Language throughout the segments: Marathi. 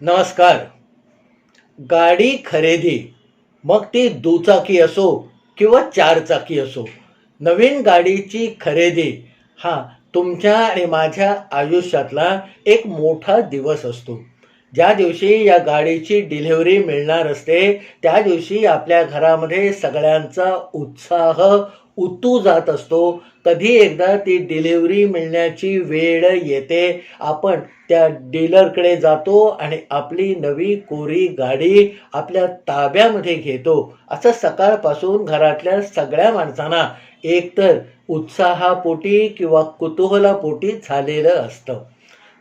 नमस्कार. गाडी खरेदी मग ती दुचाकी असो किंवा चारचाकी असो नवीन गाडीची खरेदी हा तुमच्या आणि माझ्या आयुष्यातला एक मोठा दिवस असतो. ज्या दिवशी या गाडीची डिलिव्हरी मिळणार असते त्या दिवशी आपल्या घरामध्ये सगळ्यांचा उत्साह उतू जात असतो. कधी एकदा ती डिलिव्हरी मिळण्याची वेळ येते. आपण त्या डीलरकडे जातो आणि आपली नवी कोरी गाडी आपल्या ताब्यामध्ये घेतो. असं सकाळपासून घरातल्या सगळ्या माणसांना एकतर उत्साहापोटी किंवा कुतूहलापोटी झालेलं असतं.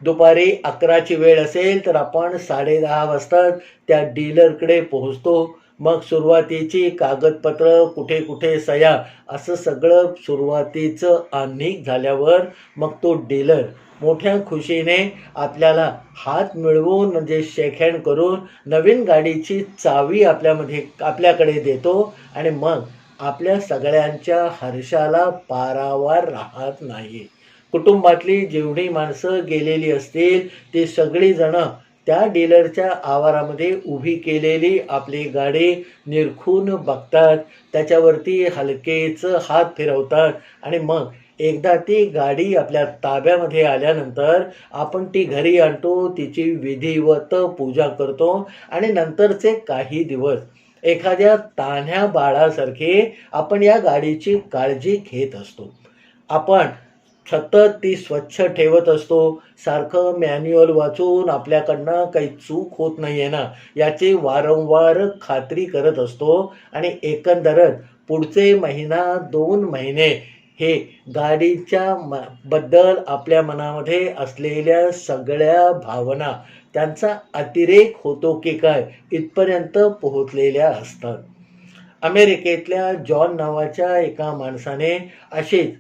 दुपारी अकराची वेळ असेल तर आपण साडेदहा वाजता त्या डीलरकडे पोहोचतो. मग सुरुवातीची कागदपत्र कुठे कुठे सया असं सगळं सुरुवातीचं आन्निक झाल्यावर मग तो डीलर मोठ्या खुशीने आपल्याला हात मिळवून म्हणजे शेकहँड करून नवीन गाडीची चावी आपल्यामध्ये आपल्याकडे देतो आणि मग आपल्या सगळ्यांच्या हर्षाला पारावार राहत नाही. कुटुंबातली जेवढी माणसं गेलेली असतील ती सगळीजणं त्या डीलरच्या आवारामध्ये उभी केलेली आपली गाडी निरखून बघतात. त्याच्यावरती हलकेच हात फिरवतात. आणि मग एकदा ती गाडी आपल्या ताब्यामध्ये आल्यानंतर आपण ती घरी आणतो तिची विधिवत पूजा करतो आणि नंतरचे काही दिवस एखाद्या तान्ह्या बाळासारखे आपण या गाडीची काळजी घेत असतो. आपण सतत ती स्वच्छ ठेवत असतो. सारखं मॅन्युअल वाचून आपल्याकडनं काही चूक होत नाही आहे ना याची वारंवार खात्री करत असतो. आणि एकंदरच पुढचे महिना दोन महिने हे गाडीच्या म बद्दल आपल्या मनामध्ये असलेल्या सगळ्या भावना त्यांचा अतिरेक होतो की काय इथपर्यंत पोहोचलेल्या असतात. अमेरिकेतल्या जॉन नावाच्या एका माणसाने अशीच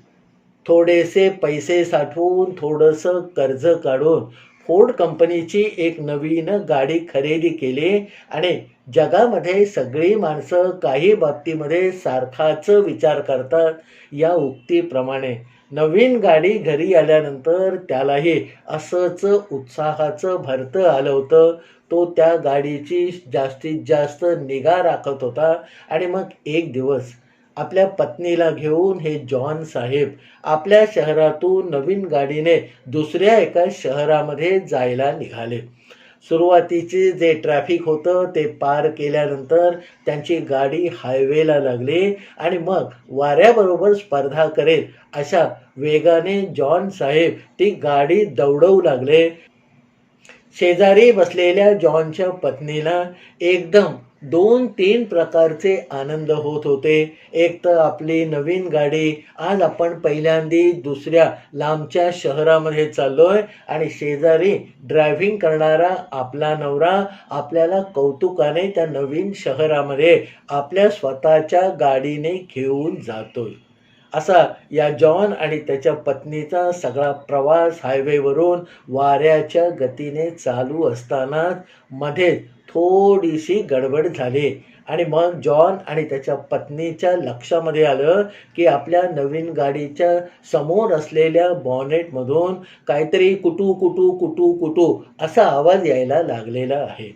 थोडेसे पैसे साठवून थोडंसं कर्ज काढून फोर्ड कंपनीची एक नवीन गाडी खरेदी केली आणि जगामध्ये सगळी माणसं काही बाबतीमध्ये सारखाच विचार करतात या उक्तीप्रमाणे. नवीन गाडी घरी आल्यानंतर त्यालाही असंच उत्साहाचं भरतं आलं होतं. तो त्या गाडीची जास्तीत जास्त निगा राखत होता आणि मग एक दिवस आपल्या पत्नीला घेऊन हे जॉन साहेब आपल्या शहरातून नवीन गाडीने दुसऱ्या एका शहरामध्ये जायला निघाले. सुरुवातीचे जे ट्रॅफिक होतं ते पार केल्यानंतर त्यांची गाडी हायवेला लागली आणि मग वाऱ्याबरोबर स्पर्धा करेल अशा वेगाने जॉन साहेब ती गाडी दौडवू लागले. शेजारी बसलेल्या जॉनच्या पत्नीला एकदम दोन तीन प्रकारचे आनंद होत होते. एक तर आपली नवीन गाडी आज आपण पहिल्यांदी दुसऱ्या लांबच्या शहरामध्ये चाललोय आणि शेजारी ड्रायव्हिंग करणारा आपला नवरा आपल्याला कौतुकाने त्या नवीन शहरामध्ये आपल्या स्वतःच्या गाडीने घेऊन जातोय. असा या जॉन आणि त्याच्या पत्नीचा सगळा प्रवास हायवेवरून वाऱ्याच्या गतीने चालू असतानाच मध्ये थोडीशी गडबड झाली. आणि मग जॉन आणि त्याच्या पत्नीच्या लक्षामध्ये आलं की आपल्या नवीन गाडीच्या समोर असलेल्या बॉनेटमधून काहीतरी कुटू कुटू कुटू कुटू असा आवाज यायला लागलेला आहे.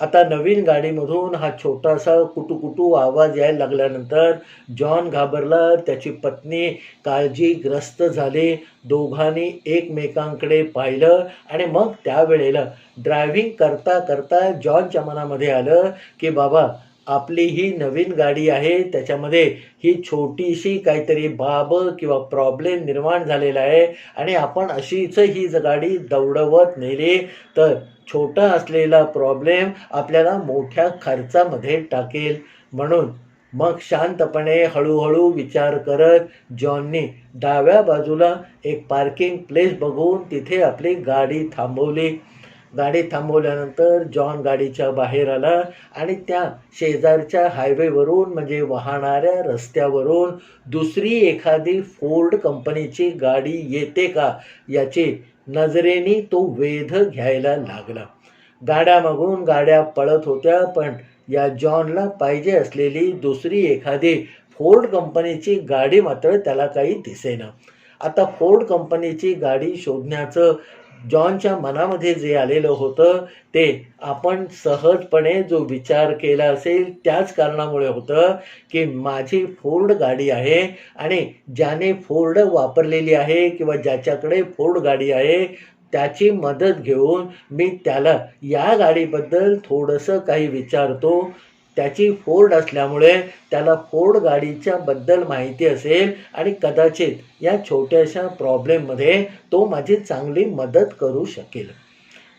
आता नवीन गाडीमधून हा छोटासा कुटुकुटू आवाज यायला लागल्यानंतर जॉन घाबरला त्याची पत्नी काळजीग्रस्त झाली दोघांनी एकमेकांकडे पाहिलं आणि मग त्यावेळेला ड्रायव्हिंग करता करता जॉनच्या मनामध्ये आलं की बाबा आपली ही नवीन गाडी आहे त्याच्यामध्ये ही छोटीशी काहीतरी बाब किंवा प्रॉब्लेम निर्माण झालेला आहे आणि आपण अशीच ही गाडी दौडवत नेली. तर छोटा असलेला प्रॉब्लेम आपल्याला मोठ्या खर्चामध्ये टाकेल. म्हणून मग शांतपणे हळूहळू विचार करत जॉननी डाव्या बाजूला एक पार्किंग प्लेस बघून तिथे आपली गाडी थांबवली. गाडी थांबवल्यानंतर जॉन गाडीच्या बाहेर आला आणि त्या शेजारच्या हायवेवरून म्हणजे वाहणाऱ्या रस्त्यावरून दुसरी एखादी फोर्ड कंपनीची गाडी येते का? याची नजरेने तो वेध घ्यायला लागला. गाड्या मागून गाड्या पळत होत्या पण या जॉनला पाहिजे असलेली दुसरी एखादी फोर्ड कंपनीची गाडी मात्र त्याला काही दिसेना. आता फोर्ड कंपनीची गाडी शोधण्याचं जॉनच्या मनामध्ये जे आलेलं होतं ते आपण सहजपणे जो विचार केला असेल त्याच कारणामुळे होतं की माझी फोर्ड गाडी आहे आणि ज्याने फोर्ड वापरलेली आहे किंवा ज्याच्याकडे फोर्ड गाडी आहे त्याची मदत घेऊन मी त्याला या गाडीबद्दल थोडंसं काही विचारतो. त्याची फोर्ड असल्यामुळे त्याला फोर्ड गाडीच्या बद्दल माहिती असेल आणि कदाचित या छोट्याशा प्रॉब्लेममध्ये तो माझी चांगली मदत करू शकेल.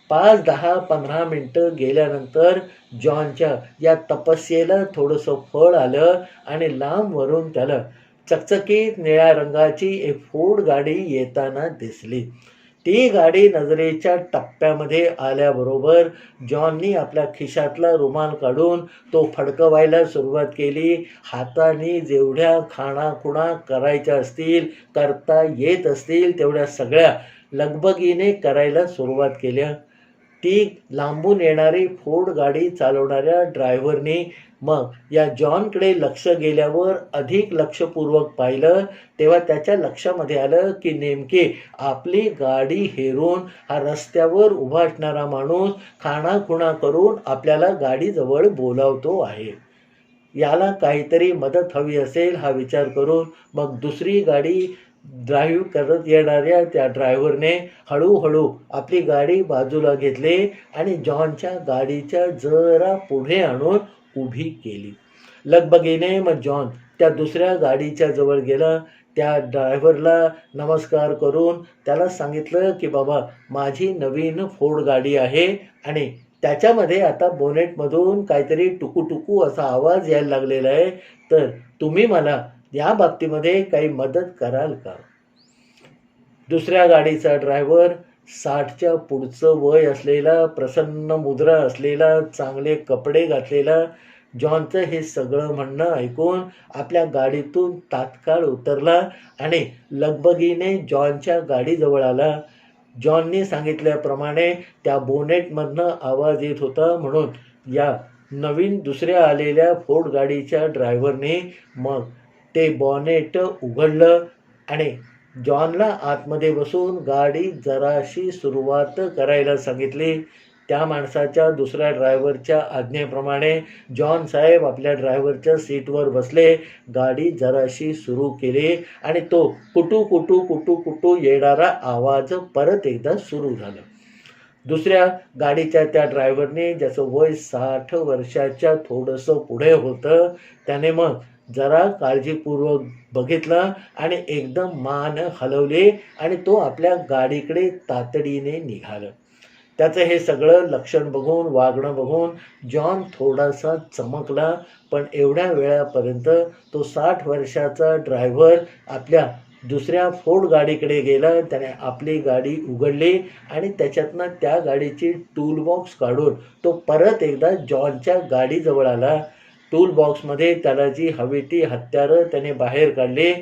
पाच दहा पंधरा मिनटं गेल्यानंतर जॉनच्या या तपस्येला थोडंसं फळ आलं आणि लांबवरून त्याला चकचकीत निळ्या रंगाची एक फोर्ड गाडी येताना दिसली. ती गाडी नजरेच्या टप्प्यामध्ये आल्याबरोबर जॉननी आपल्या खिशातला रुमाल काढून तो फडकवायला सुरुवात केली. हाताने जेवढ्या खाणाखुणा करायच्या असतील करता येत असतील तेवढ्या सगळ्या लगबगीने करायला सुरुवात केल्या ती लांबून येणारी फोर्ड गाडी चालवणाऱ्या ड्रायव्हरने मग या जॉनकडे लक्ष गेल्यावर अधिक लक्षपूर्वक पाहिलं तेव्हा त्याच्या लक्षामध्ये आलं की नेमकी आपली गाडी हेरून हा रस्त्यावर उभा असणारा माणूस खाणाखुणा करून आपल्याला गाडीजवळ बोलावतो आहे. याला काहीतरी मदत हवी असेल हा विचार करून मग दुसरी गाडी ड्राईव्ह करत येणाऱ्या त्या ड्रायव्हरने हळूहळू आपली गाडी बाजूला घेतली आणि जॉनच्या गाडीच्या जरा पुढे आणून उभी केली. लगबगीने मग जॉन त्या दुसऱ्या गाडीच्या जवळ गेला. त्या ड्रायव्हरला नमस्कार करून त्याला सांगितलं की बाबा माझी नवीन फोर्ड गाडी आहे आणि त्याच्यामध्ये आता बोनेटमधून काहीतरी टुकू असा आवाज यायला लागलेला आहे. तर तुम्ही मला या बाबतीमध्ये काही मदत कराल का? दुसऱ्या गाडीचा ड्रायव्हर साठच्या पुढचं वय असलेला प्रसन्न मुद्रा असलेला चांगले कपडे घातलेला जॉनचं हे सगळं म्हणणं ऐकून आपल्या गाडीतून तात्काळ उतरला आणि लगबगीने जॉनच्या गाडीजवळ आला. जॉननी सांगितल्याप्रमाणे त्या बोनेटमधनं आवाज येत होता म्हणून या नवीन दुसऱ्या आलेल्या फोर्ड गाडीच्या ड्रायव्हरने मग ते बॉनेट उघडलं आणि जॉनला आतमध्ये बसून गाडी जराशी सुरुवात करायला सांगितली. त्या माणसाच्या दुसऱ्या ड्रायव्हरच्या आज्ञेप्रमाणे जॉन साहेब आपल्या ड्रायव्हरच्या सीटवर बसले. गाडी जराशी सुरू केली आणि तो कुटू कुटू कुटू कुटू येणारा आवाज परत एकदा सुरू झाला. दुसऱ्या गाडीच्या त्या ड्रायव्हरने ज्याचं वय साठ वर्षाच्या थोडंसं पुढे होतं त्याने मग जरा काळजीपूर्वक बघितलं आणि एकदम मान हलवले आणि तो आपल्या गाडीकडे तातडीने निघालं. त्याचं हे सगळं लक्षण बघून वागणं बघून जॉन थोडासा चमकला पण एवढ्या वेळापर्यंत तो साठ वर्षाचा ड्रायव्हर आपल्या दुसऱ्या फोर्ड गाडीकडे गेला त्याने आपली गाडी उघडली आणि त्याच्यातनं त्या गाडीची टूल बॉक्स काढून तो परत एकदा जॉनच्या गाडीजवळ आला. टूल बॉक्समध्ये त्याला जी हवी ती हत्यारं त्याने बाहेर काढले.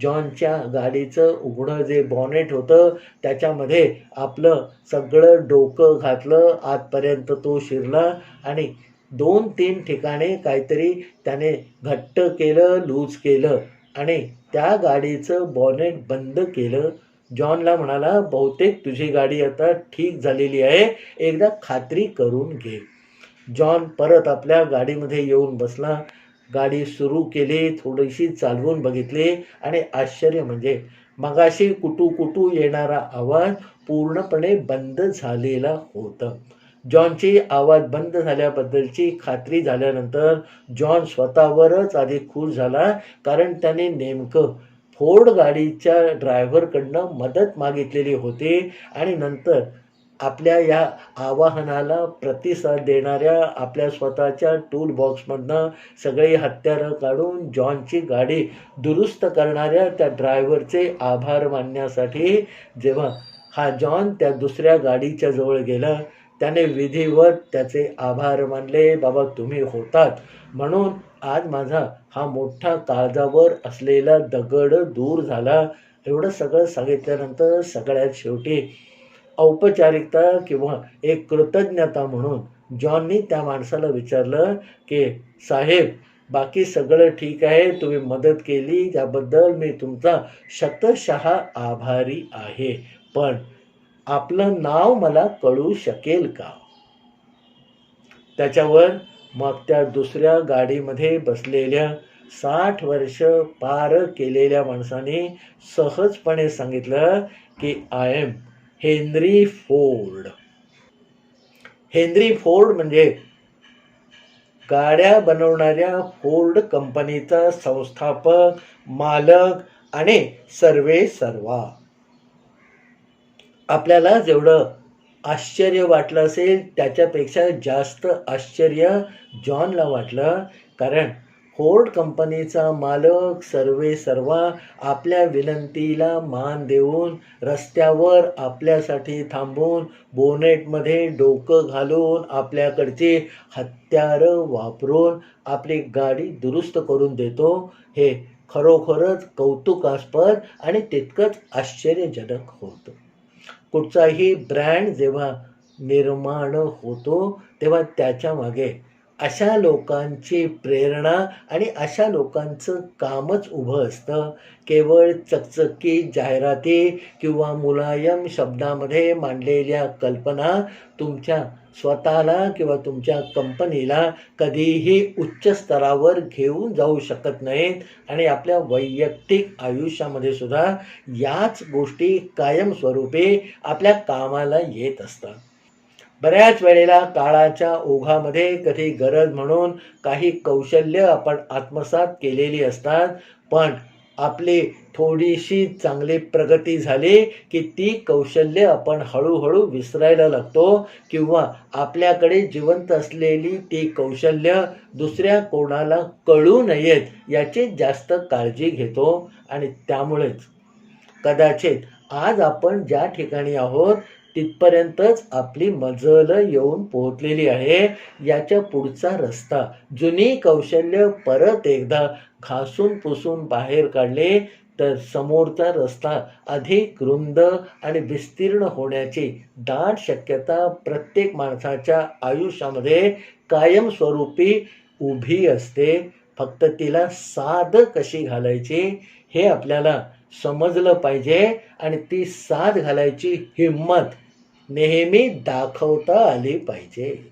जॉनच्या गाडीचं उघडं जे बॉनेट होतं त्याच्यामध्ये आपलं सगळं डोकं घातलं आतपर्यंत तो शिरला आणि दोन तीन ठिकाणी काहीतरी त्याने घट्ट केलं लूज केलं आणि त्या गाडीचं बॉनेट बंद केलं. जॉनला म्हणाला बहुतेक तुझी गाडी आता ठीक झालेली आहे. एकदा खात्री करून घे. जॉन परत आपल्या गाडीमध्ये येऊन बसला. गाडी सुरू केली थोडीशी चालवून बघितली आणि आश्चर्य म्हणजे मगाशी कुटू कुटू येणारा आवाज पूर्णपणे बंद झालेला होता. जॉनची आवाज बंद झाल्याबद्दलची खात्री झाल्यानंतर जॉन स्वतःवरच आधी खुश झाला कारण त्याने नेमकं फोर्ड गाडीच्या ड्रायव्हरकडनं मदत मागितलेली होती आणि नंतर आपल्या या आवाहनाला प्रतिसाद देणाऱ्या आपल्या स्वतःच्या टूल बॉक्समधनं सगळी हत्यारं काढून जॉनची गाडी दुरुस्त करणाऱ्या त्या ड्रायव्हरचे आभार मानण्यासाठी जेव्हा हा जॉन त्या दुसऱ्या गाडीच्या जवळ गेला त्याने विधिवत त्याचे आभार मानले बाबा तुम्ही होतात. म्हणून आज माझा हा मोठा काळजावर असलेला दगड दूर झाला. एवढं सगळं सांगितल्यानंतर सगळ्यात शेवटी औपचारिकता किंवा एक कृतज्ञता म्हणून जॉननी त्या माणसाला विचारलं की साहेब बाकी सगळं ठीक आहे? तुम्ही मदत केली? त्याबद्दल मी तुमचा शतशः आभारी आहे. पण आपलं नाव मला कळू शकेल का? त्याच्यावर मग त्या दुसऱ्या गाडीमध्ये बसलेल्या साठ वर्ष पार केलेल्या माणसाने सहजपणे सांगितलं की I am Henry Ford. Henry Ford म्हणजे गाड्या बनवणाऱ्या फोर्ड कंपनीचा संस्थापक मालक आणि सर्वे सर्वा. आपल्याला जेवढं आश्चर्य वाटलं असेल त्याच्यापेक्षा जास्त आश्चर्य जॉनला वाटलं कारण फोर्ड कंपनीचा मालक सर्वे सर्वा आपल्या विनंतीला मान देऊन रस्त्यावर आपल्यासाठी थांबून बोनेटमध्ये डोकं घालून आपल्याकडचे हत्यारं वापरून आपली गाडी दुरुस्त करून देतो. हे खरोखरच कौतुकास्पद आणि तितकंच आश्चर्यजनक होतं. कुठचाही ब्रँड जेव्हा निर्माण होतो तेव्हा त्याच्यामागे अशा लोकांची प्रेरणा आणि अशा लोकांचं कामच उभं असतं. केवळ चकचकी जाहिराती किंवा मुलायम शब्दामध्ये मांडलेल्या कल्पना तुमच्या स्वतःला किंवा तुमच्या कंपनीला कधीही उच्च स्तरावर घेऊन जाऊ शकत नाहीत आणि आपल्या वैयक्तिक आयुष्यामध्ये सुद्धा याच गोष्टी कायमस्वरूपी आपल्या कामाला येत असतात. बऱ्याच वेळेला काळाच्या ओघामध्ये कधी गरज म्हणून काही कौशल्य आपण आत्मसात केलेली असतात पण आपली थोडीशी चांगली प्रगती झाली की ती कौशल्य आपण हळूहळू विसरायला लागतो किंवा आपल्याकडे जिवंत असलेली ती कौशल्य दुसऱ्या कोणाला कळू नयेत याची जास्त काळजी घेतो आणि त्यामुळेच कदाचित आज आपण ज्या ठिकाणी आहोत तिथपर्यंतच आपली मजल येऊन पोहोचलेली आहे. याच्या पुढचा रस्ता जुनी कौशल्य परत एकदा घासून पुसून बाहेर काढले तर समोरचा रस्ता अधिक रुंद आणि विस्तीर्ण होण्याची दाट शक्यता प्रत्येक माणसाच्या आयुष्यामध्ये कायमस्वरूपी उभी असते. फक्त तिला साध कशी घालायची हे आपल्याला समजलं पाहिजे आणि ती साथ घालायची हिंमत नेहमी दाखवता आली पाहिजे.